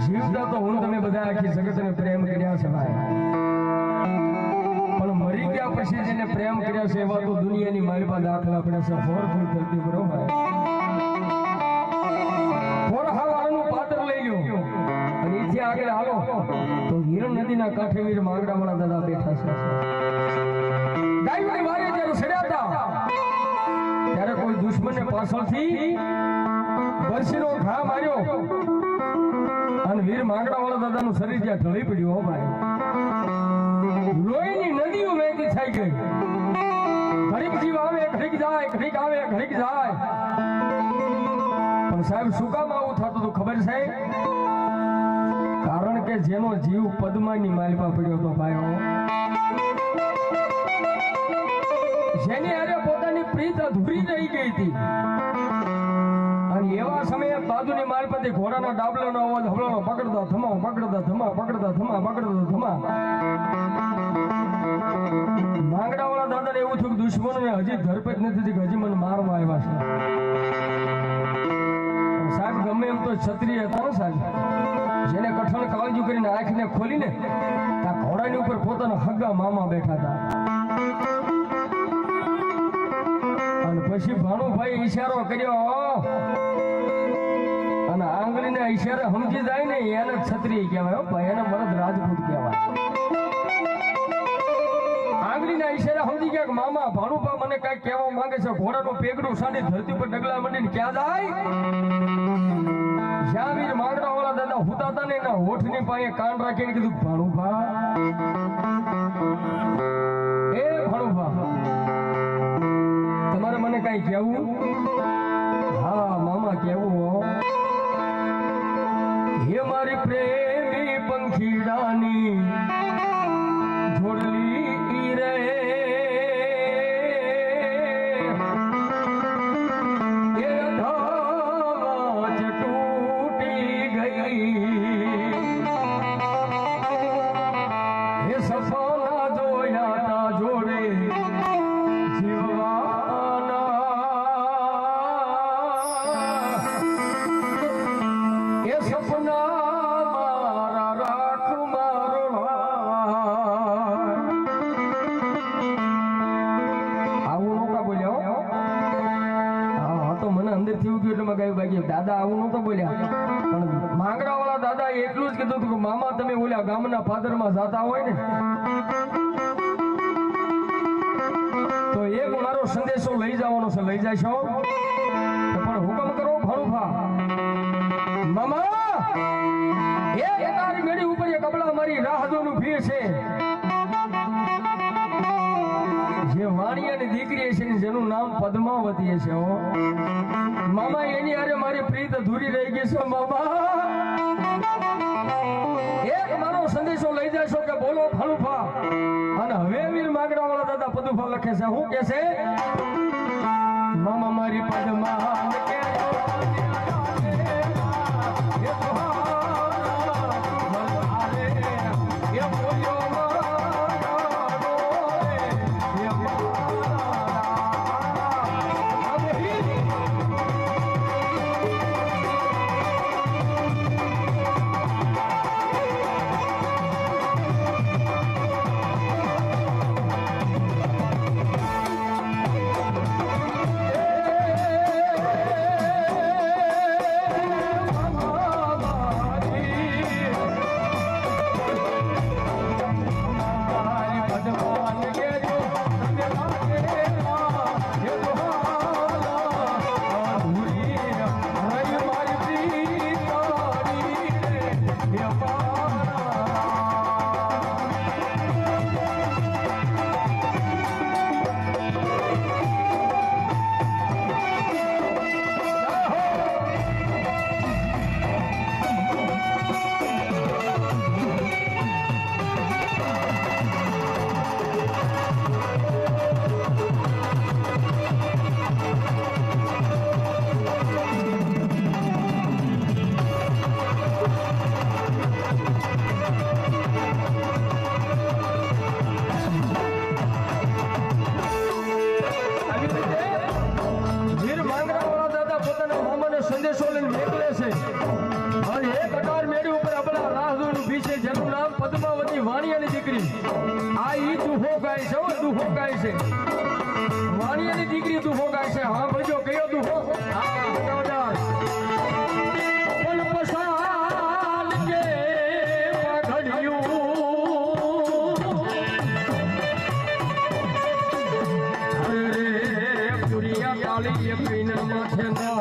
જીવતા તો હું તમે બધા આખી જગતને પ્રેમ કર્યા છે મરી ગયા પછી જેને પ્રેમ કર્યા છે એવા દુનિયાની મારી પાસે દાખલા પડ્યા છે. ફોર ફૂલ ધરતી બરોબર આગળ આવો તો હિરણ નદીના કાંઠે વીર માંગડાવાળા દાદા બેઠા છે. ત્યારે કોઈ દુશ્મનને પાછળથી બરસીનો ઘા માર્યો અને વીર માંગડાવાળા દાદાનું શરીર જ્યાં ઢળી પડ્યું, હો ભાઈ. લોહીની નદીઓ વહેતી થઈ ગઈ. ઘડીક જીવ આવે, ઘડીક જાય, ઘડીક આવે, ઘડીક જાય. પણ સાહેબ, શું કામ આવું થતું હતું ખબર છે? કારણ કે જેનો જીવ પદ્માની માલમાં પડ્યો હતો ભાઈઓ જેની હારે પોતાની પ્રીત અધૂરી રહી ગઈ હતી. અને એવા સમયે બાજુની માલપતિ ઘોડાના ડાબલાનો અવાજ હમણાં પકડતા થમા પકડતા થમા પકડતા થમા પકડતા થમા માંગડાવાળા દાદાને એવું થયું કે દુશ્મનોને હજી ધરપેટ નથી થઈ હજી મને મારવા આવ્યા છે. સાહેબ, ગમે એમ તો ક્ષત્રિય હતા ને સાહેબ. જેને કઠણ કાળજુ કરીને આંખને ખોલીને આ ઘોડાની ઉપર પોતાના હગા મામા બેઠા હતા. અને પછી ભાણુભાઈ ઈશારો કર્યો, અને આંગળીના ઈશારે સમજી જાય ને એને છત્રી કહેવાય. ભાઈ, એને મરદ રાજપૂત કહેવાય. આંગળીના ઈશારે સમજી ગયા મામા ભાણુભા મને કઈ કહેવા માંગે છે, ઘોડાનું પેગડું સાડી ધરતી પર ડગલા મંડીને ક્યાં જાય? જ્યાં વીર માંગડા વાળા દાદા હુતાતા ને એના હોઠની પાસે કાન રાખીને કીધું, ભાણુભા. એ ભાણુભા, તમારે મને કઈ કહેવું? આવું નહોતા બોલ્યા હો. તો મને અંદરથી ગયું એટલે મેં કહ્યું, ભાઈ દાદા, આવું નહોતા બોલ્યા. પણ માંગડા વાળા દાદા એટલું જ કીધું કે મામા, તમે ઓલા ગામના ફાધરમાં જાતા હોય ને, તો એક મારો સંદેશો લઈ જવાનો છે. લઈ જશો તો પણ હુકમ કરો ભણુભા મામા! એ તારી મેળી ઉપર એ કપડા મારી રાહદોનું ભી છે. જે વાણિયાની દીકરી છે જેનું નામ પદ્માવતી છે, હો. મામા, એની હારે મારી પ્રીત અધૂરી રહી ગઈ છે, મામા. એક મારો સંદેશો લઈ જશો કે બોલો ફળુફા અને હવે વીર માગડા વાળા દાદા પદુફા લખે છે. શું કે છે? મામા મારી પદમા જેનું નામ પદ્માવતી વાણિયાની દીકરી. આ ઈ દુહો ગાય છે દુહો ગાય છે. વાણિયાની દીકરી દુહો ગાય છે. હા, ભજો, કયો દુહો? માથે બરાબર.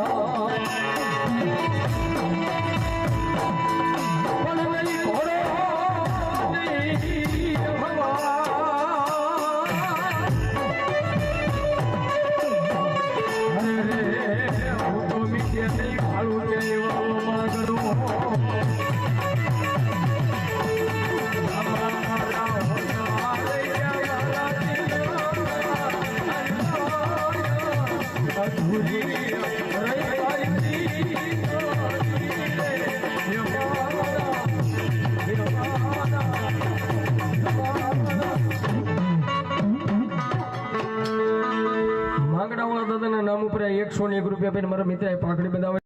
અધૂરી માંગડા વાળા દાદાના નામ ઉપર એકસો ને એક રૂપિયા આપીને મારા મિત્ર પાકડી બંધાવે.